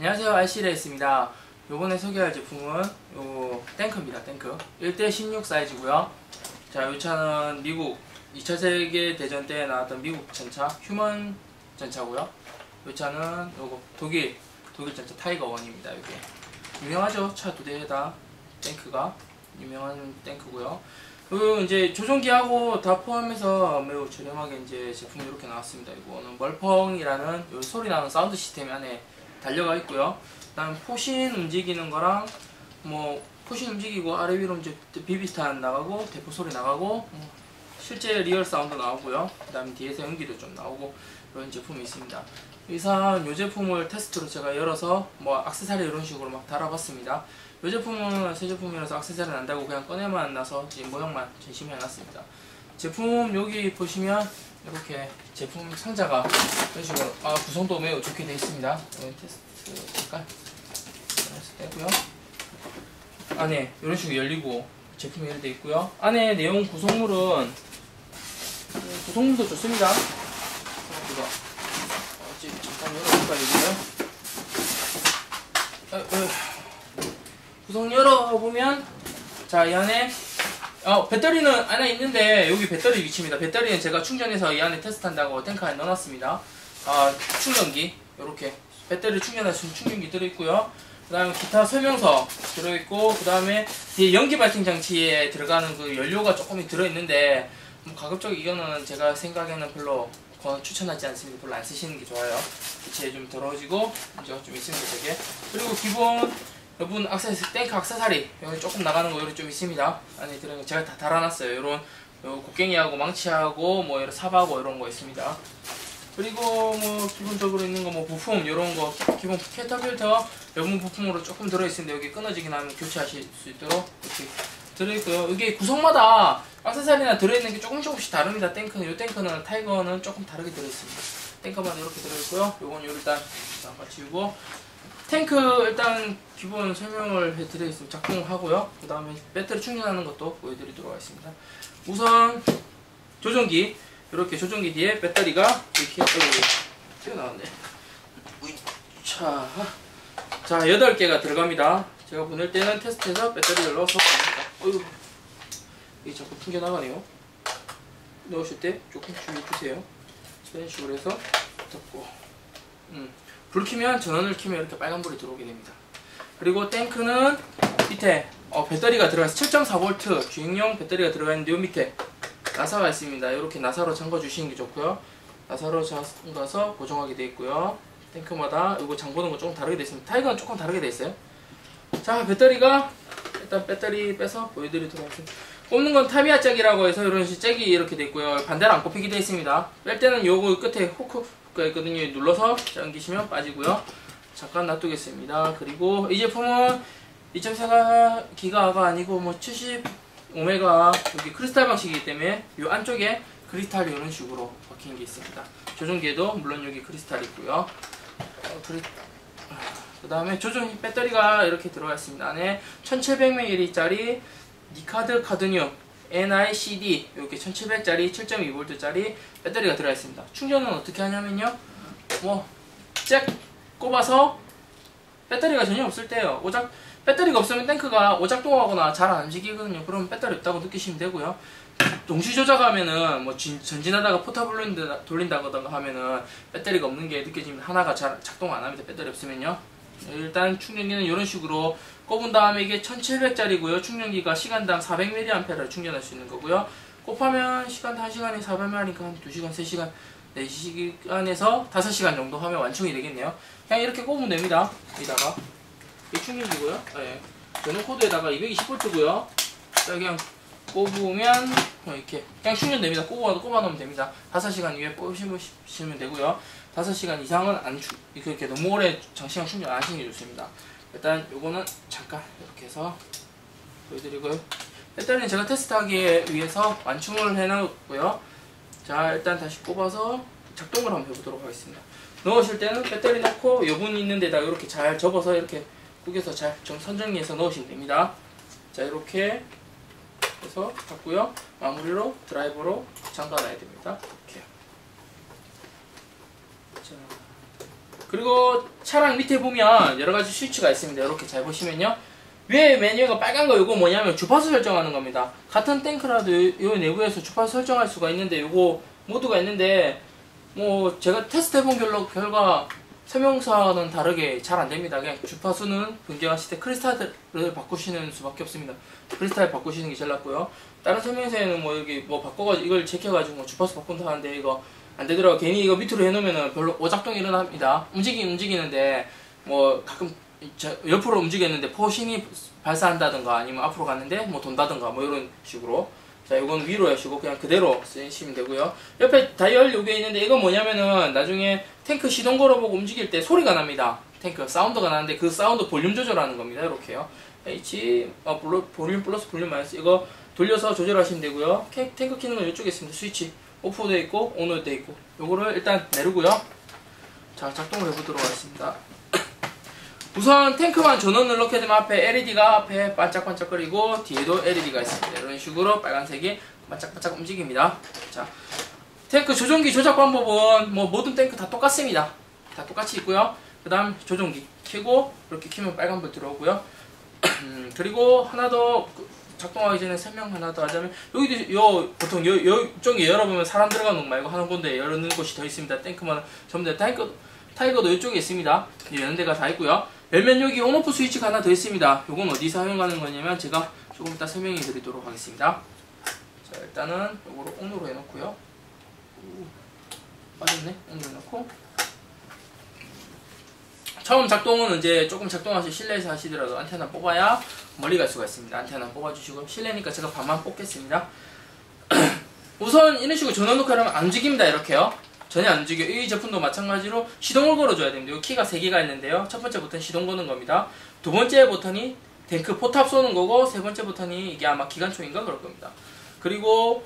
안녕하세요. 알시레이스입니다. 요번에 소개할 제품은 요 탱크입니다. 탱크. 1대16 사이즈고요. 자이 차는 미국 2차 세계대전 때 나왔던 미국 전차 휴먼 전차고요. 이 차는 요거 독일 독일 전차 타이거 원입니다 이게. 유명하죠? 차 두 대에다 탱크가. 유명한 탱크고요. 그 이제 조종기하고 다 포함해서 매우 저렴하게 이제 제품이 이렇게 나왔습니다. 이거는 멀펑이라는 요 소리 나는 사운드 시스템 안에 달려가 있고요. 그다음 포신 움직이는 거랑 뭐 포신 움직이고 아래 위로 이제 비비스탄 나가고 대포 소리 나가고 뭐 실제 리얼 사운드 나오고요. 그다음 뒤에서 연기도 좀 나오고 그런 제품이 있습니다. 이상 이 제품을 테스트로 제가 열어서 뭐 악세사리 이런 식으로 막 달아봤습니다. 이 제품은 새 제품이라서 악세사리는 안 달고 그냥 꺼내만 놔서 지금 모형만 전시해 놨습니다. 제품 여기 보시면 이렇게 제품 상자가 이런 식으로 아, 구성도 매우 좋게 되어 있습니다. 여기 테스트 잠깐 떼고요. 안에 이런 식으로 열리고 제품이 이렇게 되어 있고요. 안에 내용 구성물은 구성물도 좋습니다. 이거 어찌 잠깐 열어볼까 여기요. 구성 열어보면 자 이 안에 어, 배터리는 안에 있는데 여기 배터리 위치입니다. 배터리는 제가 충전해서 이 안에 테스트한다고 탱크 안에 넣어놨습니다. 아, 충전기 이렇게 배터리 충전할 수 있는 충전기 들어있고요. 그 다음에 기타 설명서 들어있고 그 다음에 뒤에 연기 발생 장치에 들어가는 그 연료가 조금 들어있는데 뭐 가급적 이거는 제가 생각에는 별로 추천하지 않습니다. 별로 안 쓰시는 게 좋아요. 기체에 좀 더러워지고 이제 좀 있습니다. 되게 그리고 기본 여러분 악세사리 탱크 악세사리. 여기 조금 나가는 거 여기 좀 있습니다. 안에 들어있는 제가 다 달아놨어요. 이런 곡괭이하고 망치하고 뭐 이런 삽하고 이런 거 있습니다. 그리고 뭐 기본적으로 있는 거 뭐 부품 이런 거 기본 캐터필터 여분 부품으로 조금 들어있는데 여기 끊어지긴 하면 교체하실 수 있도록 이렇게 들어있고요. 이게 구성마다 악세사리나 들어있는 게 조금 조금씩 다릅니다. 탱크는 이 탱크는 타이거는 조금 다르게 들어있습니다. 탱크만 이렇게 들어있고요. 요건 일단 잠깐 지우고 탱크 일단 기본 설명을 해드리겠습니다. 작동하고요. 그 다음에 배터리 충전하는 것도 보여드리도록 하겠습니다. 우선 조종기 이렇게 조종기 뒤에 배터리가 이렇게 튀어나왔네. 자, 자 8개가 들어갑니다. 제가 보낼 때는 테스트해서 배터리를 넣어서 어휴, 이게 자꾸 튕겨나가네요. 넣으실 때 조금 주의해주세요. 이런 식으로 해서 덮고 음. 불 켜면 전원을 켜면 이렇게 빨간불이 들어오게 됩니다. 그리고 탱크는 밑에 어, 배터리가 들어가서 7.4V 주행용 배터리가 들어가 있는데 요 밑에 나사가 있습니다. 이렇게 나사로 잠궈 주시는 게 좋고요. 나사로 잠가서 고정하게 되어 있고요. 탱크마다 이거 잠그는 거 조금 다르게 되어 있습니다. 타이거는 조금 다르게 되어 있어요. 자 배터리가 일단 배터리 빼서 보여드리도록 하겠습니다. 꼽는 건 타미야 잭이라고 해서 이런 식 잭이 이렇게 되어 있고요. 반대로 안 꼽히게 되어 있습니다. 뺄 때는 요거 끝에 호크 가 있거든요. 눌러서 당기시면 빠지고요. 잠깐 놔두겠습니다. 그리고 이 제품은 2.4기가가 아니고 뭐 70오메가 여기 크리스탈 방식이기 때문에 이 안쪽에 크리스탈이 이런 식으로 박힌 게 있습니다. 조종기에도 물론 여기 크리스탈이 있고요. 어, 크리... 그 다음에 조종 배터리가 이렇게 들어가 있습니다. 안에 1700mAh짜리 니카드 카드뇽 NICD 이렇게 1700짜리 7.2V짜리 배터리가 들어 있습니다. 충전은 어떻게 하냐면요. 뭐잭 꼽아서 배터리가 전혀 없을 때요. 오작 배터리가 없으면 탱크가 오작동하거나 잘 안 움직이거든요. 그럼 배터리 없다고 느끼시면 되고요. 동시 조작하면은 뭐 전진하다가 포탑을 돌린다거나 하면은 배터리가 없는 게 느껴지면 하나가 잘 작동 안 합니다. 배터리 없으면요. 일단 충전기는 이런 식으로 꼽은 다음에 이게 1700짜리고요. 충전기가 시간당 400mAh를 충전할 수 있는 거고요. 곱하면 시간당 1시간에 400mAh니까 한 2시간, 3시간, 4시간에서 5시간 정도 하면 완충이 되겠네요. 그냥 이렇게 꼽으면 됩니다. 여기다가 이 충전기고요. 네. 전원 코드에다가 220V고요. 그냥 꼽으면 이렇게 그냥 충전됩니다. 꼽아 놓으면 됩니다. 5시간 이후에 뽑으시면 되고요. 5시간 이상은 안 추, 이렇게 너무 오래 장시간 충전 안 하시는 게 좋습니다. 일단 요거는 잠깐 이렇게 해서 보여드리고요. 배터리는 제가 테스트하기 위해서 완충을 해놨고요. 자 일단 다시 꼽아서 작동을 한번 해보도록 하겠습니다. 넣으실 때는 배터리 넣고 여분 있는 데다 이렇게 잘 접어서 이렇게 구겨서 잘 선정리해서 넣으시면 됩니다. 자 이렇게 해서 닫고요. 마무리로 드라이버로 잠가놔야 됩니다. 이렇게. 자. 그리고 차량 밑에 보면 여러 가지 스위치가 있습니다. 이렇게 잘 보시면요. 위에 메뉴가 빨간 거 이거 뭐냐면 주파수 설정하는 겁니다. 같은 탱크라도 이 내부에서 주파수 설정할 수가 있는데 이거 모드가 있는데 뭐 제가 테스트 해본 결로 결과 설명서는 다르게 잘 안됩니다. 그냥 주파수는 변경하실 때 크리스탈을 바꾸시는 수밖에 없습니다. 크리스탈 바꾸시는 게 제일 낫고요. 다른 설명서에는 뭐 여기 뭐 바꿔가지고 이걸 제껴가지고 뭐 주파수 바꾼다 하는데 이거 안 되더라고. 괜히 이거 밑으로 해놓으면은 별로 오작동이 일어납니다. 움직이긴 움직이는데 뭐 가끔 저 옆으로 움직였는데 포신이 발사한다든가 아니면 앞으로 갔는데 뭐 돈다든가 뭐 이런 식으로. 자 이건 위로 하시고 그냥 그대로 쓰시면 되고요. 옆에 다이얼 요게 있는데 이건 뭐냐면은 나중에 탱크 시동 걸어보고 움직일 때 소리가 납니다. 탱크 사운드가 나는데 그 사운드 볼륨 조절하는 겁니다. 이렇게요. H 어, 볼륨 플러스 볼륨 마이너스 이거 돌려서 조절하시면 되고요. 탱, 탱크 키는 건 이쪽에 있습니다. 스위치 오프 되어 있고 되어 있고 요거를 일단 내르고요 자 작동을 해보도록 하겠습니다 우선 탱크만 전원을 넣게 되면 앞에 LED가 앞에 반짝반짝거리고 뒤에도 LED가 있습니다. 이런 식으로 빨간색이 반짝반짝 움직입니다. 자, 탱크 조종기 조작 방법은 뭐 모든 탱크 다 똑같습니다. 다 똑같이 있고요. 그 다음 조종기 켜고 이렇게 키면 빨간불 들어오고요. 그리고 하나 더 작동하기 전에 설명 하나 더 하자면 여기도 요 보통 요, 요 쪽에 열어보면 사람 들어가는 거 말고 하는 건데 열는 곳이 더 있습니다. 탱크만 전부 다 탱크 타이거도 이쪽에 있습니다. 여는 데가 다 있고요. 열면 여기 온오프 스위치가 하나 더 있습니다. 이건 어디 사용하는 거냐면 제가 조금 이따 설명해 드리도록 하겠습니다. 자 일단은 이거를 온으로 해놓고요. 빠졌네. 온으로 해놓고 처음 작동은 이제 조금 작동하시 실내에서 하시더라도 안테나 뽑아야 멀리 갈 수가 있습니다. 안테나 뽑아주시고 실내니까 제가 반만 뽑겠습니다. 우선 이런 식으로 전원 녹화를 하면 안 움직입니다. 이렇게요. 전혀 안 움직여. 이 제품도 마찬가지로 시동을 걸어줘야 됩니다. 이 키가 3개가 있는데요. 첫 번째 버튼 시동 거는 겁니다. 두 번째 버튼이 탱크 포탑 쏘는 거고 세 번째 버튼이 이게 아마 기관총인가 그럴 겁니다. 그리고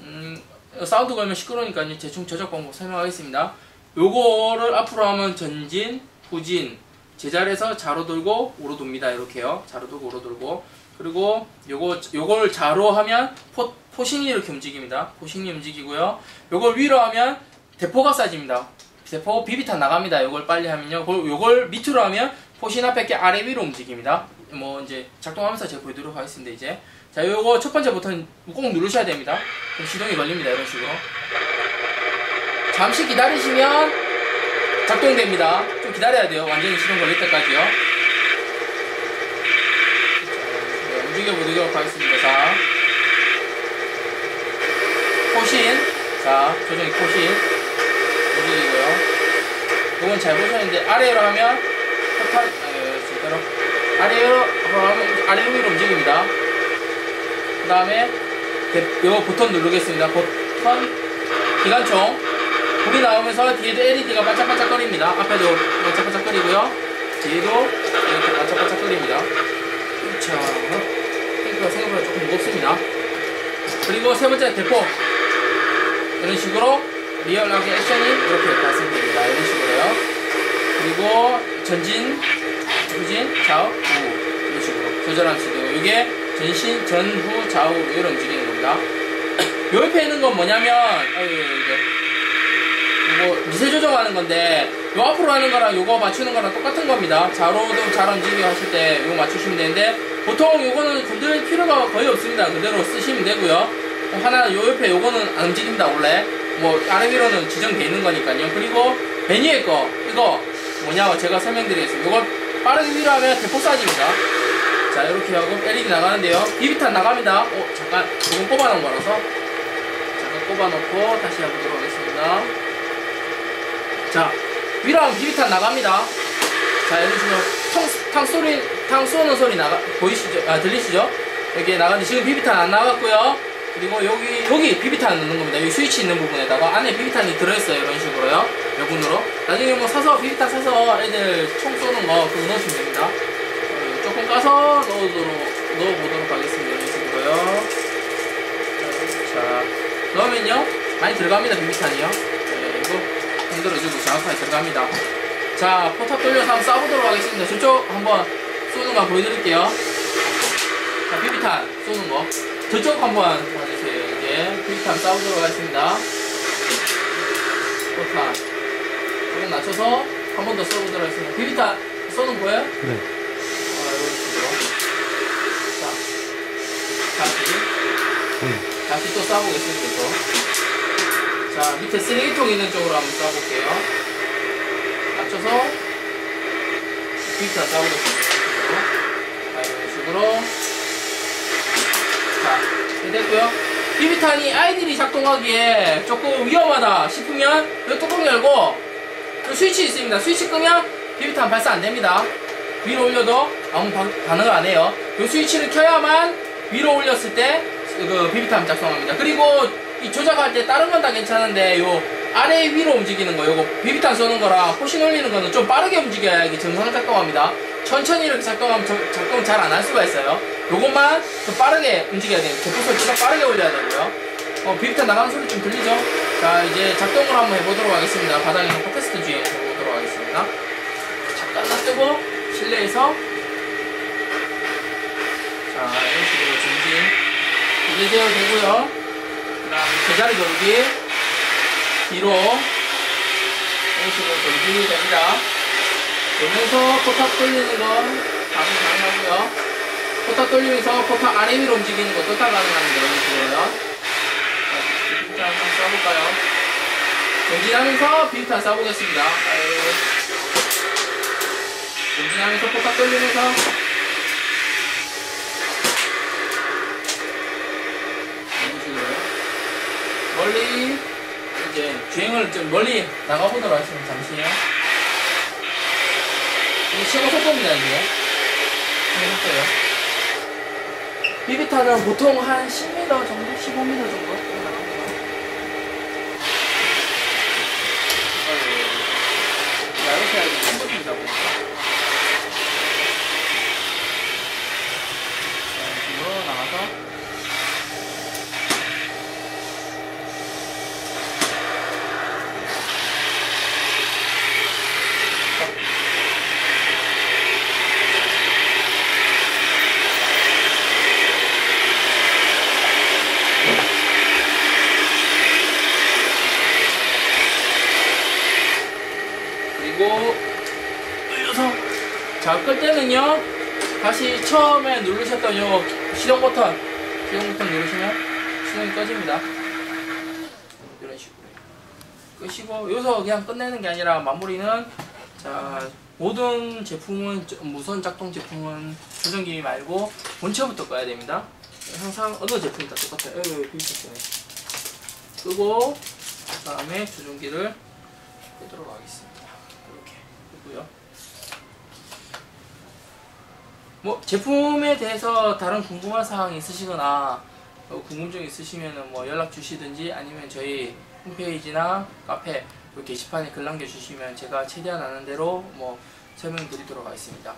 음, 사운드 걸면 시끄러우니까 대충 조작 방법 설명하겠습니다. 요거를 앞으로 하면 전진, 후진, 제자리에서 좌로 돌고 우로 돕니다. 이렇게요. 좌로 돌고 우로 돌고 그리고 요거 요걸 좌로 하면 포, 포신이 이렇게 움직입니다. 포신이 움직이고요. 요걸 위로 하면 대포가 쏴집니다. 대포 비비탄 나갑니다. 요걸 빨리 하면요. 요걸 밑으로 하면 포신 앞에 게 아래 위로 움직입니다. 뭐 이제 작동하면서 제가 보여드리도록 하겠습니다. 이제 자 요거 첫 번째 버튼 꼭 누르셔야 됩니다. 시동이 걸립니다. 이런 식으로 잠시 기다리시면 작동됩니다. 좀 기다려야 돼요. 완전히 시동 걸릴 때까지요. 네, 움직여 보도록 하겠습니다. 자 포신 자 조정이 포신 움직이고요. 이건 잘 보셨는데 아래로 하면 포탈 아, 제대로 아래로 하면 아래 위로 움직입니다. 그 다음에 요 버튼 누르겠습니다. 버튼 기관총 불이 나오면서 뒤에도 LED가 반짝반짝거립니다. 앞에도 반짝반짝거리고요. 뒤에도 이렇게 반짝반짝거립니다. 그렇죠. 탱크가 생각보다 조금 무겁습니다. 그리고 세 번째 대포 이런 식으로 리얼하게 액션이 이렇게 발생됩니다. 이런 식으로요. 그리고 전진, 후진, 좌우, 우 이런 식으로 조절할 수 있고요. 이게 전신, 전후, 좌우 이런 움직이는 겁니다. 요 옆에 있는 건 뭐냐면 아유 이게 이거 미세 조정하는 건데 요 앞으로 하는 거랑 요거 맞추는 거랑 똑같은 겁니다. 좌로도 잘 움직이게 하실 때 요거 맞추시면 되는데 보통 요거는 건들 필요가 거의 없습니다. 그대로 쓰시면 되고요. 하나 요 옆에 요거는 안 움직인다 원래 뭐 아래 위로는 지정돼 있는 거니까요. 그리고 베니에 거 이거 뭐냐고 제가 설명드리겠습니다. 이걸 빠르게 위로 하면 대폭 쏴집니다. 자 이렇게 하고 LED 나가는데요. 비비탄 나갑니다. 어 잠깐 조금 꼽아놓은 거라서 잠깐 꼽아놓고 다시 해보도록 하겠습니다. 자 하면 비비탄 나갑니다. 자 이런 식으로 탕, 탕 소리 탕 쏘는 소리 나가 보이시죠? 아 들리시죠? 여기 나가는데 지금 비비탄 안 나갔고요. 그리고 여기 여기 비비탄 넣는 겁니다. 여기 스위치 있는 부분에다가 안에 비비탄이 들어있어요. 이런 식으로요. 여분으로. 나중에 뭐 사서 비비탄 사서 애들 총 쏘는 거 그거 넣으시면 됩니다. 어, 조금 까서 넣어도록 넣어보도록 하겠습니다. 이런 식으로요. 자 넣으면요 많이 들어갑니다. 비비탄이요. 네, 흔들어주고 정확하게 들어갑니다. 자 포탑 돌려서 한번 쏴보도록 하겠습니다. 저쪽 한번 쏘는 거 보여드릴게요. 자 비비탄 쏘는 거. 저쪽 한번 봐주세요. 이제 퀴탄 싸우도록 하겠습니다. 포탄 조금 낮춰서 한 번더 써보도록 하겠습니다. 비비탄 쏘는 보여요? 네. 아. 자, 다시. 음. 다시 또 쏴보겠습니다, 또. 자, 밑에 쓰레기통 있는 쪽으로 한번 쏴볼게요. 맞춰서, 비비탄 쏴보겠습니다. 자, 이런 식으로. 자, 이렇게 됐고요. 비비탄이 아이들이 작동하기에 조금 위험하다 싶으면 이 뚜껑 열고 이 스위치 있습니다. 스위치 끄면 비비탄 발사 안 됩니다. 위로 올려도 아무 반, 반응을 안 해요. 이 스위치를 켜야만 위로 올렸을 때 그 비비탄 작동합니다. 그리고 이 조작할 때 다른 건 다 괜찮은데 요 아래 위로 움직이는 거 요거 비비탄 쏘는 거랑 호신 올리는 거는 좀 빠르게 움직여야 이게 정상 작동합니다. 천천히 이렇게 작동하면 저- 작동 잘 안 할 수가 있어요. 요것만 좀 빠르게 움직여야 돼요. 제품소리 진짜 빠르게 올려야 되고요. 어, 비비탄 나가는 소리 좀 들리죠? 자, 이제 작동을 한번 해보도록 하겠습니다. 바닥에 놓고 테스트 주행 해보도록 하겠습니다. 잠깐 놔두고, 실내에서. 자, 이런 식으로 전진. 이제 되고요. 그 다음 제자리 돌기. 뒤로. 이런 식으로 돌기 됩니다. 그러면서 포탑 돌리는 건 바로 가능하고요. 포탑 돌리면서 포탑 아래 위로 움직이는 것도 다 가능합니다. 이런 식으로요. 자, 비비탄 한번 써볼까요? 전진하면서 비비탄 쏴보겠습니다. 아유. 전진하면서 포탑 돌리면서 이런 식으로요. 멀리 이제 주행을 좀 멀리 나가보도록 하겠습니다. 잠시요. 이게 최고 속도입니다. 최고 속도요. 비비탄은 보통 한 10m 정도, 15m 정도 나갑니다. 야, 이렇게 해야지 한번입니다 보니까. 자, 이쪽으로 나가서. 그리고 눌러서 자, 끌 때는요 다시 처음에 누르셨던 요 시동 버튼 시동 버튼 누르시면 시동이 꺼집니다. 이런 식으로 끄시고 여기서 그냥 끝내는 게 아니라 마무리는 자 모든 제품은 저- 무선 작동 제품은 조정기 말고 본체부터 꺼야 됩니다. 항상 어느 제품이 다 똑같아요. 에이 비슷해 끄고 그 다음에 조종기를 끄도록 하겠습니다. 끄고요. 뭐 제품에 대해서 다른 궁금한 사항이 있으시거나 어, 궁금증 있으시면 뭐 연락 주시든지 아니면 저희 홈페이지나 카페 그 게시판에 글 남겨주시면 제가 최대한 아는 대로 뭐 설명드리도록 하겠습니다.